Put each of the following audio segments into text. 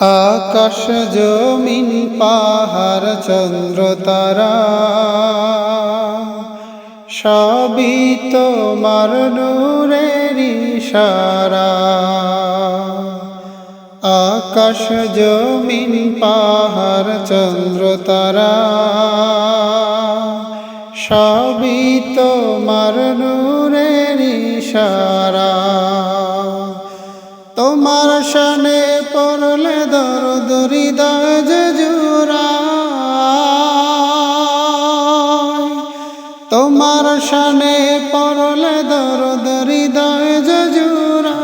আকাশ জমিন, পাহাড়, চন্দ্র, তারা। সবই তোমার নূরের ইশারা। আকাশ জমিন, পাহাড়, চন্দ্র, তারা। সবই তোমার নূরের দরিদয় জুরা তোমার শানে পড়লে দর দরিদয় জুরা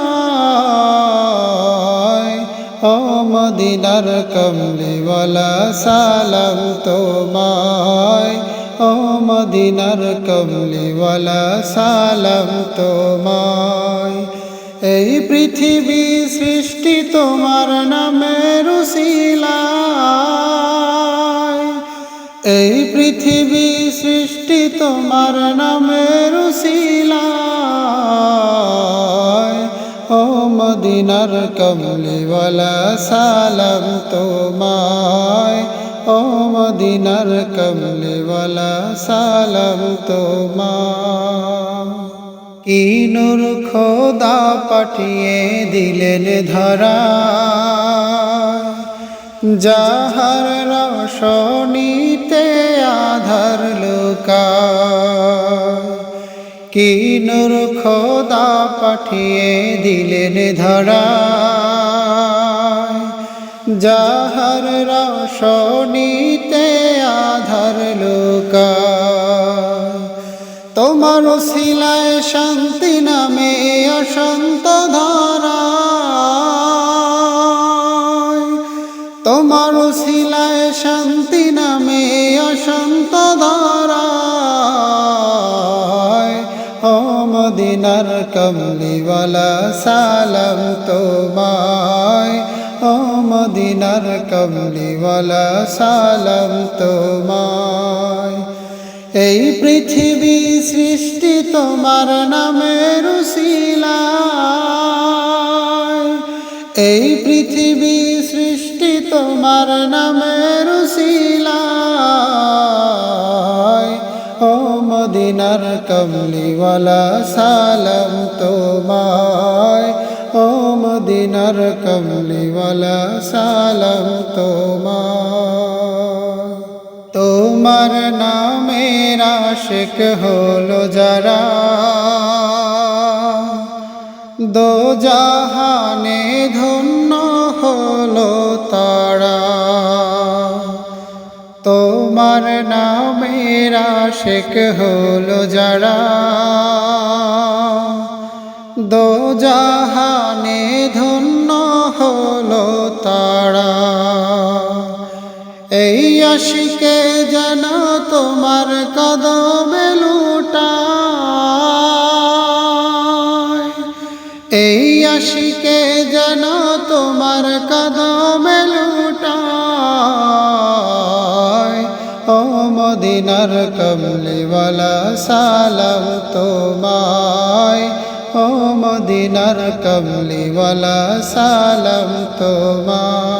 ও মদিনার কমলিওয়ালা সালাম তোমায়। ও মদিনার কমলিওয়ালা সালাম তোমায়। এই পৃথিবী সৃষ্টি তোমার নামের এই পৃথিবী সৃষ্টি তোমার নামের ও মদিনার কমলিওয়ালা সালাম তোমায়। ও মদিনার কমলিওয়ালা সালাম তোমায়। কি নূর খোদা পাঠিয়ে দিলেন ধরা। যাহার রসনীতে আধার লোকা কি নূর খোদা পাঠিয়ে দিলেন ধরা। যাহার রসনীতে আধার লোকা শান্তি নামে অশান্ত ধারা তোমার শিলায় শান্তি নামে অশান্ত ধারা ও মদিনার কমলিওয়ালা, সালাম তোমায়। ও মদিনার কমলিওয়ালা, সালাম তোমায়। এই পৃথিবী সৃষ্টি তোমার নামের শিলায় এই পৃথিবী সৃষ্টি তোমার নামের শিলায় ও মদিনার কমলিওয়ালা, সালাম তোমায়। ও মদিনার কমলিওয়ালা, সালাম তোমায়। তোমার নামের আশেক হলো যারা দো জাহানে ধন্য হলো তারা। তোমার নামের আশেক হলো যারা দো জাহানে ধন্য হলো তারা। এই আশিকে যেন তোমার কদমে লুটায় এই আশিকে যেন তোমার কদমে লুটায় ও মদিনার কমলিওয়ালা, সালাম তোমায়। ও মদিনার কমলিওয়ালা, সালাম তোমায়।